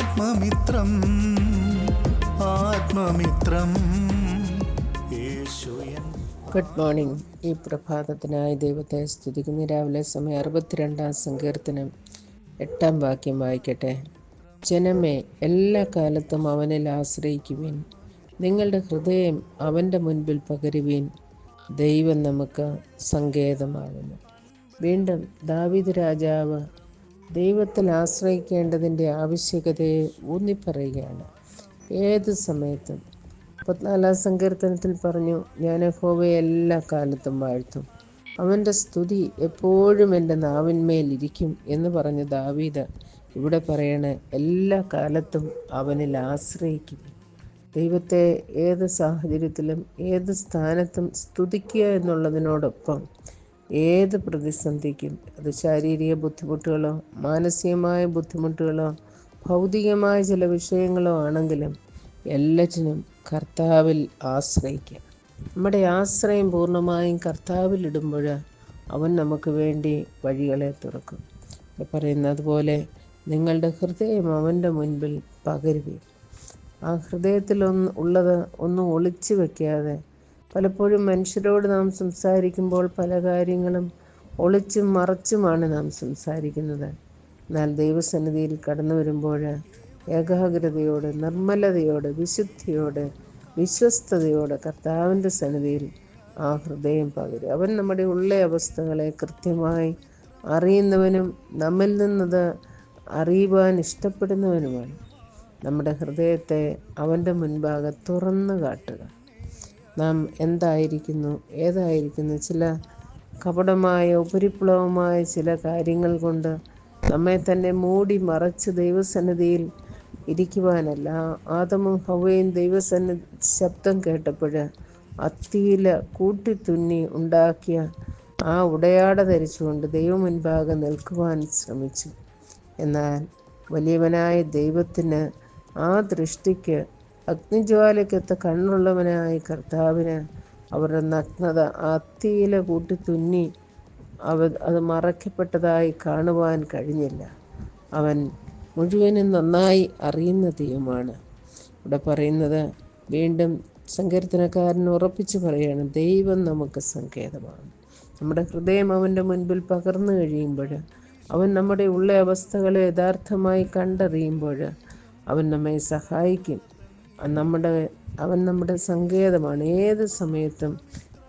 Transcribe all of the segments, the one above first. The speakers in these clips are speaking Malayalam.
ആത്മമിത്രം ആത്മമിത്രം. ഗുഡ് മോർണിംഗ് ഈ പ്രഭാതത്തിനായി ദൈവത്തെ സ്തുതിക്കുന്ന. രാവിലെ സമയം അറുപത്തിരണ്ടാം സങ്കീർത്തനം എട്ടാം വാക്യം വായിക്കട്ടെ. ജനമേ എല്ലാ കാലത്തും അവനിൽ ആശ്രയിക്കുവീൻ. നിങ്ങളുടെ ഹൃദയം അവന്റെ മുൻപിൽ പകരുവീൻ. ദൈവം നമുക്ക് സങ്കേതമാകുന്നു. വീണ്ടും ദാവിദ് രാജാവ് ദൈവത്തിൽ ആശ്രയിക്കേണ്ടതിന്റെ ആവശ്യകതയെ ഊന്നിപ്പറയുകയാണ്. ഏത് സമയത്തും. മുപ്പത്തിനാലാം സങ്കീർത്തനത്തിൽ പറഞ്ഞു ഞാൻ യഹോവയെ എല്ലാ കാലത്തും വാഴ്ത്തും. അവന്റെ സ്തുതി എപ്പോഴും എന്റെ നാവിന്മേലിരിക്കും എന്ന് പറഞ്ഞ ദാവീദ് ഇവിടെ പറയണ എല്ലാ കാലത്തും അവനിൽ ആശ്രയിക്കും. ദൈവത്തെ ഏത് സാഹചര്യത്തിലും ഏത് സ്ഥാനത്തും സ്തുതിക്കുക എന്നുള്ളതിനോടൊപ്പം ഏത് പ്രതിസന്ധിക്കും അത് ശാരീരിക ബുദ്ധിമുട്ടുകളോ മാനസികമായ ബുദ്ധിമുട്ടുകളോ ഭൗതികമായ ചില വിഷയങ്ങളോ ആണെങ്കിലും എല്ലാറ്റിനും കർത്താവിൽ ആശ്രയിക്കുക നമ്മുടെ ആശ്രയം പൂർണമായും കർത്താവിൽ ഇടുമ്പോൾ അവൻ നമുക്ക് വേണ്ടി വഴികളെ തുറക്കും. പറയുന്നത് പോലെ നിങ്ങളുടെ ഹൃദയം അവന്റെ മുൻപിൽ പകരുകയും ആ ഹൃദയത്തിലൊന്ന് ഉള്ളത് ഒന്നും ഒളിച്ചു വെക്കാതെ പലപ്പോഴും മനുഷ്യരോട് നാം സംസാരിക്കുമ്പോൾ പല കാര്യങ്ങളും ഒളിച്ചും മറച്ചുമാണ് നാം സംസാരിക്കുന്നത്. എന്നാൽ ദൈവസന്നിധിയിൽ കടന്നു വരുമ്പോൾ ഏകാഗ്രതയോട് നിർമ്മലതയോട് വിശുദ്ധിയോട് വിശ്വസ്തയോടെ കർത്താവിന്റെ സന്നിധിയിൽ ആ ഹൃദയം പകരും. അവൻ നമ്മുടെ ഉള്ള അവസ്ഥകളെ കൃത്യമായി അറിയുന്നവനും നമ്മിൽ നിന്നത് അറിയുവാൻ ഇഷ്ടപ്പെടുന്നവനുമാണ്. നമ്മുടെ ഹൃദയത്തെ അവന്റെ മുൻപാകെ തുറന്നു കാട്ടുക. നാം എന്തായിരിക്കുന്നു? ഏതായിരിക്കുന്നു? ചില കപടമായ ഉപരിപ്ലവമായ ചില കാര്യങ്ങൾ കൊണ്ട് നമ്മെ തന്നെ മൂടി മറച്ച് ദൈവസന്നിധിയിൽ ഇരിക്കുവാനല്ല. ആദമും ഹവയും ദൈവസന്ന ശബ്ദം കേട്ടപ്പോൾ അത്തിയില കൂട്ടിത്തുന്നി ഉണ്ടാക്കിയ ആ ഉടയാട ധരിച്ചുകൊണ്ട് ദൈവമുൻപാകെ നിൽക്കുവാൻ ശ്രമിച്ചു. എന്നാൽ വലിയവനായ ദൈവത്തിന് ആ ദൃഷ്ടിക്ക് അഗ്നിജ്വാലയ്ക്കൊത്ത കണ്ണുള്ളവനായ കർത്താവിന് അവരുടെ നഗ്നത അത്തിയില കൂട്ടി തുന്നി അവ അത് മറയ്ക്കപ്പെട്ടതായി കാണുവാൻ കഴിഞ്ഞില്ല. അവൻ മുഴുവനും നന്നായി അറിയുന്ന ദൈവമാണ് ഇവിടെ പറയുന്നത് വീണ്ടും സങ്കീർത്തനക്കാരൻ ഉറപ്പിച്ച് പറയുകയാണ് ദൈവം നമുക്ക് സങ്കേതമാണ്. നമ്മുടെ ഹൃദയം അവന്റെ മുൻപിൽ പകർന്നു കഴിയുമ്പോൾ അവൻ നമ്മുടെ ഉള്ള അവസ്ഥകളെ യഥാർത്ഥമായി കണ്ടറിയുമ്പോൾ അവൻ നമ്മെ സഹായിക്കും. നമ്മുടെ അവൻ നമ്മുടെ സങ്കേതമാണ്. ഏത് സമയത്തും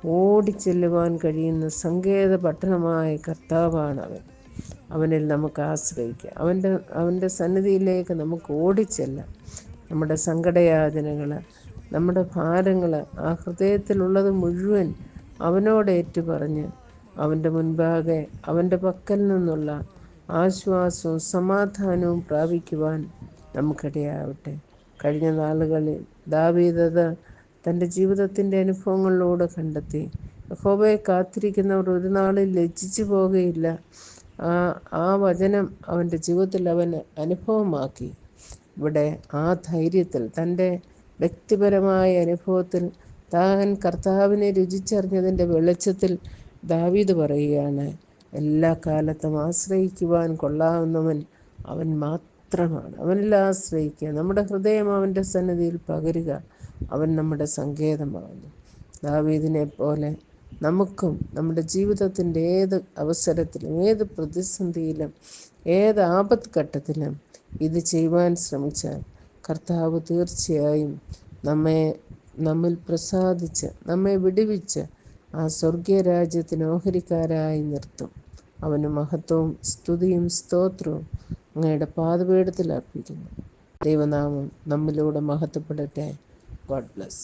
ഓടിച്ചെല്ലുവാൻ കഴിയുന്ന സങ്കേത പട്ടണമായ കർത്താവാണ് അവൻ. അവനിൽ നമുക്ക് ആശ്രയിക്കാം. അവന്റെ അവന്റെ സന്നിധിയിലേക്ക് നമുക്ക് ഓടിച്ചെല്ലാം. നമ്മുടെ സങ്കടയാതനകൾ നമ്മുടെ ഭാരങ്ങൾ ആ ഹൃദയത്തിലുള്ളത് മുഴുവൻ അവനോട് ഏറ്റുപറഞ്ഞ് അവന്റെ മുൻപാകെ അവന്റെ പക്കൽ നിന്നുള്ള ആശ്വാസവും സമാധാനവും പ്രാപിക്കുവാൻ നമുക്കിടയാവട്ടെ. കഴിഞ്ഞ നാളുകളിൽ ദാവീദത് തന്റെ ജീവിതത്തിന്റെ അനുഭവങ്ങളിലൂടെ കണ്ടെത്തി. യഹോബയെ കാത്തിരിക്കുന്നവർ ഒരു നാളിൽ ലജ്ജിച്ചു പോകുകയില്ല ആ ആ വചനം അവന്റെ ജീവിതത്തിൽ അവൻ അനുഭവമാക്കി. ഇവിടെ ആ ധൈര്യത്തിൽ തന്റെ വ്യക്തിപരമായ അനുഭവത്തിൽ താൻ കർത്താവിനെ രുചിച്ചറിഞ്ഞതിന്റെ വെളിച്ചത്തിൽ ദാവീദ് പറയുകയാണ് എല്ലാ കാലത്തും ആശ്രയിക്കുവാൻ കൊള്ളാവുന്നവൻ അവൻ മാത്രമാണ്. അവനിൽ ആശ്രയിക്കുക നമ്മുടെ ഹൃദയം അവന്റെ സന്നദ്ധിയിൽ പകരുക അവൻ നമ്മുടെ സങ്കേതമാകുന്നു ദാവീദിനെ പോലെ നമുക്കും നമ്മുടെ ജീവിതത്തിന്റെ ഏത് അവസരത്തിലും ഏത് പ്രതിസന്ധിയിലും ഏത് ആപത്ത് ഘട്ടത്തിലും ഇത് ചെയ്യുവാൻ ശ്രമിച്ചാൽ കർത്താവ് തീർച്ചയായും നമ്മെ നമ്മിൽ പ്രസാദിച്ച് നമ്മെ വിടുവിച്ച് ആ സ്വർഗീയ രാജ്യത്തിന് ഓഹരിക്കാരായി നിർത്തും. അവന് മഹത്വവും സ്തുതിയും സ്തോത്രവും അങ്ങയുടെ പാതപീഠത്തിൽ അർപ്പിക്കുന്നു ദൈവനാമം നമ്മിലൂടെ മഹത്വപ്പെടട്ടെ. God bless